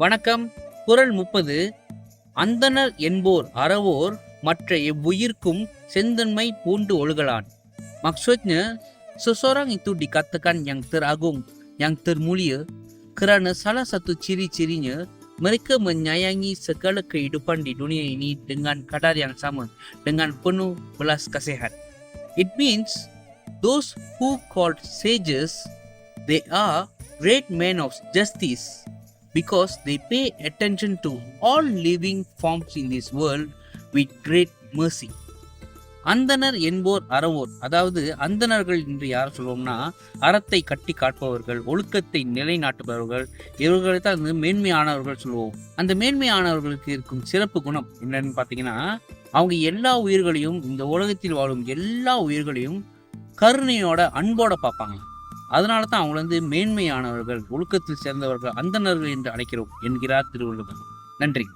வணக்கம் குறள் முப்பது அந்தணர் என்போர் அறவோர் மற்ற எவ்வுயிர்க்கும் செந்தன்மை பூண்டு ஒழுகலான் Maksudnya, seseorang itu dikatakan yang teragung, yang termulia kerana salah satu ciri-cirinya mereka menyayangi segala kehidupan di dunia ini dengan kadar yang sama, dengan penuh belas kasihan. It means those who called sages, they are great men of justice because they pay attention to all living forms in this world with great mercy. அந்தணர் என்போர் அறவோர் அதாவது அந்தணர்கள் என்று யார் சொல்லுவோம்னா அறத்தை கட்டி காட்பவர்கள் ஒழுக்கத்தை நிலைநாட்டுபவர்கள் இவர்களை தான் வந்து மேன்மையானவர்கள் சொல்லுவோம் அந்த மேன்மையானவர்களுக்கு இருக்கும் சிறப்பு குணம் என்னன்னு பார்த்தீங்கன்னா அவங்க எல்லா உயிர்களையும் இந்த உலகத்தில் வாழும் எல்லா உயிர்களையும் கருணையோட அன்போட பார்ப்பாங்க அதனால தான் அவங்களை வந்து மேன்மையானவர்கள் ஒழுக்கத்தில் சேர்ந்தவர்கள் அந்தணர்கள் என்று அழைக்கிறோம் என்கிறார் திருவள்ளுவர். நன்றி.